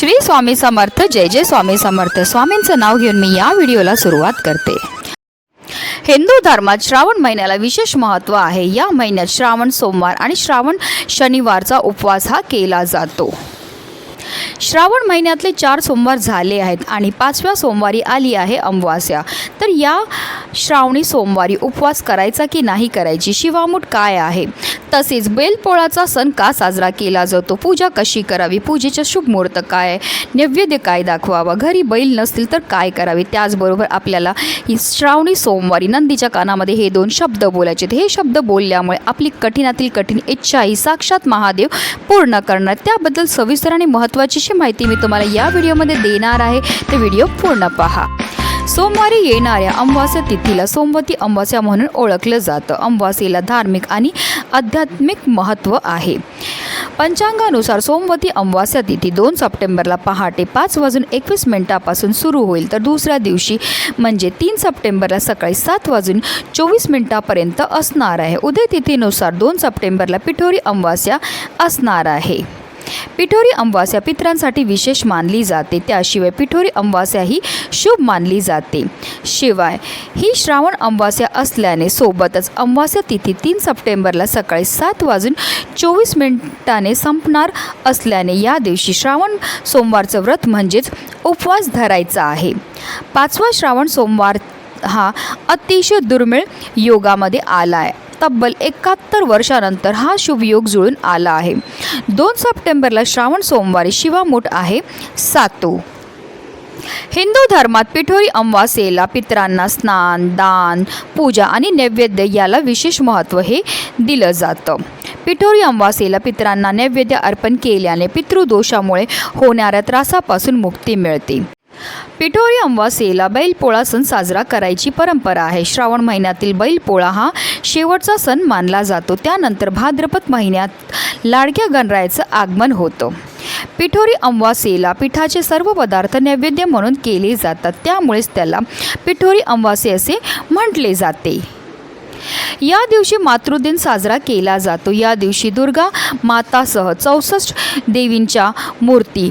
श्री स्वामी समर्थ जय जय स्वामी समर्थ. स्वामींचं नाव घेऊन मी या व्हिडिओला सुरुवात करते. हिंदू धर्मात श्रावण महिन्याला विशेष महत्त्व आहे. या महिन्यात श्रावण सोमवार आणि श्रावण शनिवारचा उपवास हा केला जातो. श्रावण महिन्यातले चार सोमवार झाले आहेत आणि पाचव्या सोमवारी आली आहे अमावास्या. तर या श्रावणी सोमवारी उपवास करायचा की नाही करायची शिवामूठ काय आहे? तसेच बैलपोळाचा सण का साजरा केला जातो? पूजा कशी करावी? पूजेचं शुभ मुहूर्त काय? नैवेद्य काय दाखवावा? घरी बैल नसतील तर काय करावे? त्याचबरोबर आपल्याला ही श्रावणी सोमवारी नंदीच्या कानामध्ये हे दोन शब्द बोलायचे आहेत. हे शब्द बोलल्यामुळे आपली कठीणातील कठीण इच्छा ही साक्षात महादेव पूर्ण करणार. त्याबद्दल सविस्तर आणि महत्त्वाची अशी माहिती मी तुम्हाला या व्हिडिओमध्ये देणार आहे. ते व्हिडिओ पूर्ण पहा. सोमवारी येणाऱ्या अमावास्या तिथीला सोमवती अमावास्या म्हणून ओळखलं जातं. अमावास्येला धार्मिक आणि आध्यात्मिक महत्त्व आहे. पंचांगानुसार सोमवती अमावास्या तिथी दोन सप्टेंबरला पहाटे पाच वाजून एकवीस मिनिटापासून सुरू होईल. तर दुसऱ्या दिवशी म्हणजे तीन सप्टेंबरला सकाळी सात वाजून चोवीस मिनिटापर्यंत असणार आहे. उदय तिथीनुसार दोन सप्टेंबरला पिठोरी अमावास्या असणार आहे. पिठोरी अमावास्या पितरांसाठी विशेष मानली जाते. त्याशिवाय पिठोरी अमावास्या ही शुभ मानली जाते. शिवाय ही श्रावण अमावास्या असल्याने सोबतच अमावास्या तिथी तीन सप्टेंबरला सकाळी सात वाजून चोवीस मिनिटाने संपणार असल्याने या दिवशी श्रावण सोमवारचं व्रत म्हणजेच उपवास धरायचा आहे. पाचवा श्रावण सोमवार हा अतिशय दुर्मिळ योगामध्ये आला आहे तब्बल एकाहत्तर वर्षानंतर हा शुभयोग जुळून आला आहे. दोन सप्टेंबरला श्रावण सोमवारी शिवामूठ आहे सातू. हिंदू धर्मात पिठोरी अमावासेला पितरांना स्नान दान पूजा आणि नैवेद्य याला विशेष महत्त्व हे दिलं जातं. पिठोरी अमावासेला पितरांना नैवेद्य अर्पण केल्याने पितृदोषामुळे होणाऱ्या त्रासापासून मुक्ती मिळते. पिठोरी अमावास्येला बैलपोळा सण साजरा करायची परंपरा आहे. श्रावण महिन्यातील बैलपोळा हा शेवटचा सण मानला जातो. त्यानंतर भाद्रपद महिन्यात लाडक्या गणरायाचं आगमन होतं. पिठोरी अमावास्येला पिठाचे सर्व पदार्थ नैवेद्य म्हणून केले जातात. त्यामुळेच त्याला पिठोरी अमावास्ये असे म्हटले जाते. या दिवशी मातृदिन साजरा केला जातो. या दिवशी दुर्गा मातासह चौसष्ट देवींच्या मूर्ती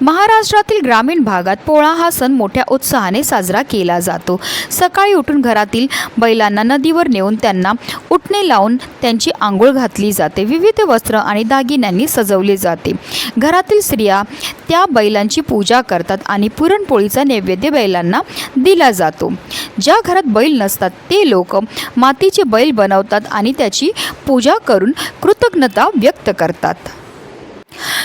महाराष्ट्रातील ग्रामीण भागात पोळा हा सण मोठ्या उत्साहाने साजरा केला जातो. सकाळी उठून घरातील बैलांना नदीवर नेऊन त्यांना उठणे लावून त्यांची आंघोळ घातली जाते. विविध वस्त्र आणि दागिन्यांनी सजवले जाते. घरातील स्त्रिया त्या बैलांची पूजा करतात आणि पुरणपोळीचा नैवेद्य बैलांना दिला जातो. ज्या घरात बैल नसतात ते लोक मातीचे बैल बनवतात आणि त्याची पूजा करून कृतज्ञता व्यक्त करतात.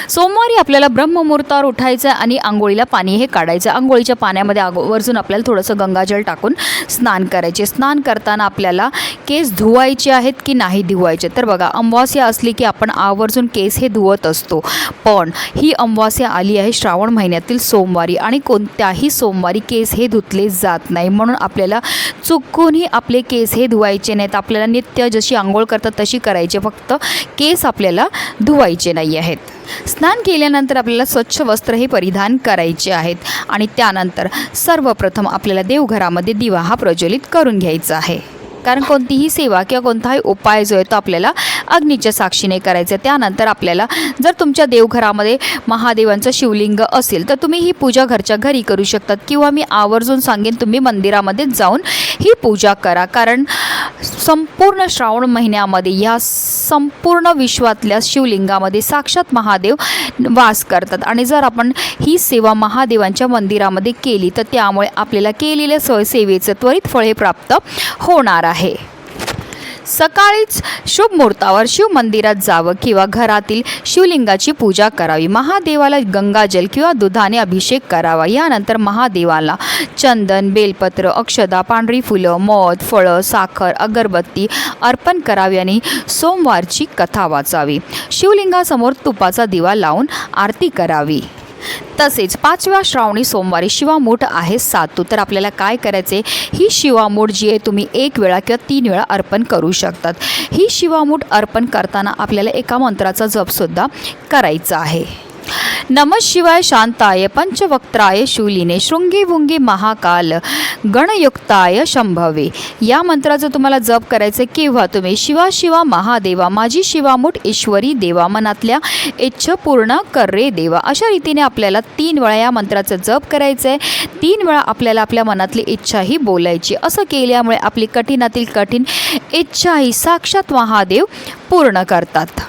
सोमवारी आपल्याला ब्रह्ममुहूर्तावर उठायचं आहे आणि आंघोळीला पाणी हे काढायचं आंघोळीच्या पाण्यामध्ये आवर्जून आपल्याला थोडंसं गंगाजल टाकून स्नान करायचे. स्नान करताना आपल्याला केस धुवायचे आहेत की नाही धुवायचे? तर बघा अमावास्या असली की आपण आवर्जून केस हे धुवत असतो. पण ही अमावास्या आली आहे श्रावण महिन्यातील सोमवारी आणि कोणत्याही सोमवारी केस हे धुतले जात नाही. म्हणून आपल्याला चुकूनही आपले केस हे धुवायचे नाहीत. आपल्याला नित्य जशी आंघोळ करतात तशी करायचे. फक्त केस आपल्याला धुवायचे नाही आहेत स्नान केल्यानंतर आपल्याला स्वच्छ वस्त्र हे परिधान करायचे आहेत. आणि त्यानंतर सर्वप्रथम आपल्याला देवघरामध्ये दिवा हा प्रज्वलित करून घ्यायचा आहे. कारण कोणतीही सेवा किंवा कोणताही उपाय जो आहे तो आपल्याला अग्नीच्या साक्षीने करायचा आहे. त्यानंतर आपल्याला जर तुमच्या देवघरामध्ये महादेवांचं शिवलिंग असेल तर तुम्ही ही पूजा घरच्या घरी करू शकतात. किंवा मी आवर्जून सांगेन तुम्ही मंदिरामध्ये जाऊन ही पूजा करा. कारण संपूर्ण श्रावण महिन्यामध्ये या संपूर्ण विश्वातल्या शिवलिंगामध्ये साक्षात महादेव वास करतात. आणि जर आपण ही सेवा महादेवांच्या मंदिरामध्ये केली तर त्यामुळे आपल्याला केलेल्या स सेवेचं त्वरित फळ हे प्राप्त होणार आहे. सकाळीच शुभ मुहूर्तावर शिव मंदिरात जावं किंवा घरातील शिवलिंगाची पूजा करावी. महादेवाला गंगाजल किंवा दुधाने अभिषेक करावा. यानंतर महादेवाला चंदन बेलपत्र अक्षदा पांढरी फुलं मध फळं साखर अगरबत्ती अर्पण करावी आणि सोमवारची कथा वाचावी. शिवलिंगासमोर तुपाचा दिवा लावून आरती करावी. तसेच पाचव्या श्रावणी सोमवारी शिवामूठ आहे सातू. तर आपल्याला काय करायचे ही शिवामूठ जी आहे तुम्ही एक वेळा किंवा तीन वेळा अर्पण करू शकतात. ही शिवामूठ अर्पण करताना आपल्याला एका मंत्राचा जपसुद्धा करायचा आहे. नम शिवाय शांताय पंचवक्त्राय शूलिने शृंगी भुंगी महाकाल गणयुक्ताय शंभवे. या मंत्राचं तुम्हाला जप करायचं आहे किंवा तुम्ही शिवा शिवा महादेवा माझी शिवामूठ ईश्वरी देवा मनातल्या इच्छा पूर्ण कर रे देवा. अशा रीतीने आपल्याला तीन वेळा या मंत्राचं जप करायचं आहे तीन वेळा आपल्याला आपल्या मनातली इच्छाही बोलायची. असं केल्यामुळे आपली कठीणातील कठीण इच्छाही साक्षात महादेव पूर्ण करतात.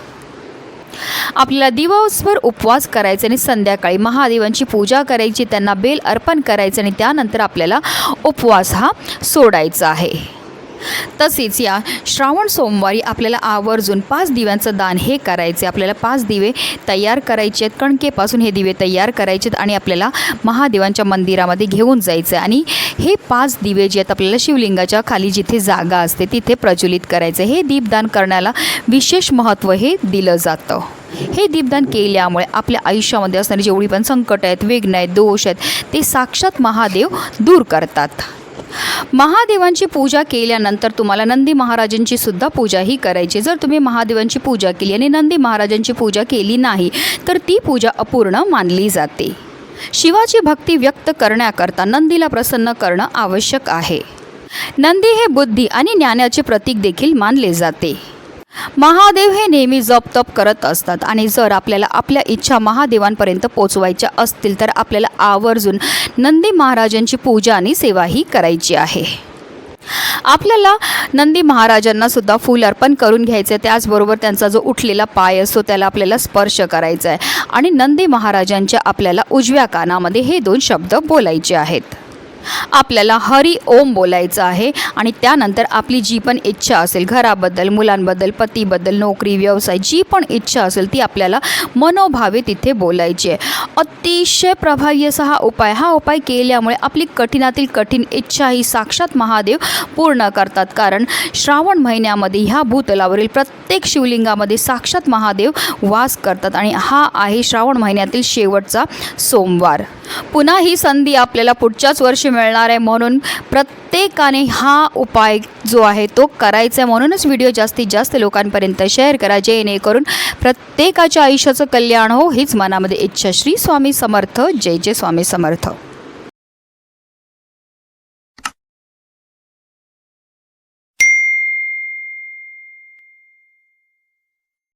आपल्याला दिवसभर उपवास करायचे आणि संध्याकाळी महादेवांची पूजा करायची त्यांना बेल अर्पण करायचं आणि त्यानंतर आपल्याला उपवास हा सोडायचा आहे. तसेच या श्रावण सोमवारी आपल्याला आवर्जून पाच दिव्यांचं दान हे करायचे. आपल्याला पाच दिवे तयार करायचे आहेत. कणकेपासून हे दिवे तयार करायचे आहेत आणि आपल्याला महादेवांच्या मंदिरामध्ये घेऊन जायचं आहे आणि हे पाच दिवे जे आहेत आपल्याला शिवलिंगाच्या खाली जिथे जागा असते तिथे प्रज्वलित करायचं हे दीपदान करण्याला विशेष महत्त्व हे दिलं जातं. हे दीपदान केल्यामुळे आपल्या आयुष्यामध्ये असणारी जेवढी पण संकट आहेत विघ्न आहेत दोष आहेत ते साक्षात महादेव दूर करतात. महादेवांची पूजा केल्यानंतर तुम्हाला नंदी महाराजांची सुद्धा पूजा ही करायची. जर तुम्ही महादेवांची पूजा केली आणि नंदी महाराजांची पूजा केली नाही तर ती पूजा अपूर्ण मानली जाते. शिवाची भक्ती व्यक्त करण्याकरता नंदीला प्रसन्न करणं आवश्यक आहे. नंदी हे बुद्धी आणि ज्ञानाचे प्रतीक देखील मानले जाते. महादेव हे नेहमी जपतप करत असतात. आणि जर आपल्याला आपल्या इच्छा महादेवांपर्यंत पोचवायच्या असतील तर आपल्याला आवर्जून नंदी महाराजांची पूजा आणि सेवाही करायची आहे. आपल्याला नंदी महाराजांना सुद्धा फूल अर्पण करून घ्यायचं आहे. त्याचबरोबर त्यांचा जो उठलेला पाय असतो त्याला आपल्याला स्पर्श करायचा आहे. आणि नंदी महाराजांच्या आपल्याला उजव्या कानामध्ये हे दोन शब्द बोलायचे आहेत. आपल्याला हरी ओम बोलायचं आहे. आणि त्यानंतर आपली जी पण इच्छा असेल घराबद्दल मुलांबद्दल पतीबद्दल नोकरी व्यवसाय जी पण इच्छा असेल ती आपल्याला मनोभावे तिथे बोलायची आहे. अतिशय प्रभावी असा हा उपाय. हा उपाय केल्यामुळे आपली कठीणातील कठीण इच्छा ही साक्षात महादेव पूर्ण करतात. कारण श्रावण महिन्यामध्ये ह्या भूतलावरील प्रत्येक शिवलिंगामध्ये साक्षात महादेव वास करतात. आणि हा आहे श्रावण महिन्यातील शेवटचा सोमवार. पुन्हा ही संधी आपल्याला पुढच्याच वर्षी मिळणार आहे म्हणून प्रत्येकाने हा उपाय जो आहे तो करायचा आहे म्हणूनच व्हिडिओ जास्तीत जास्त लोकांपर्यंत शेअर करा जेणेकरून प्रत्येकाच्या आयुष्याचं कल्याण हो हीच मनामध्ये इच्छा. श्री स्वामी समर्थ. जय जय स्वामी समर्थ.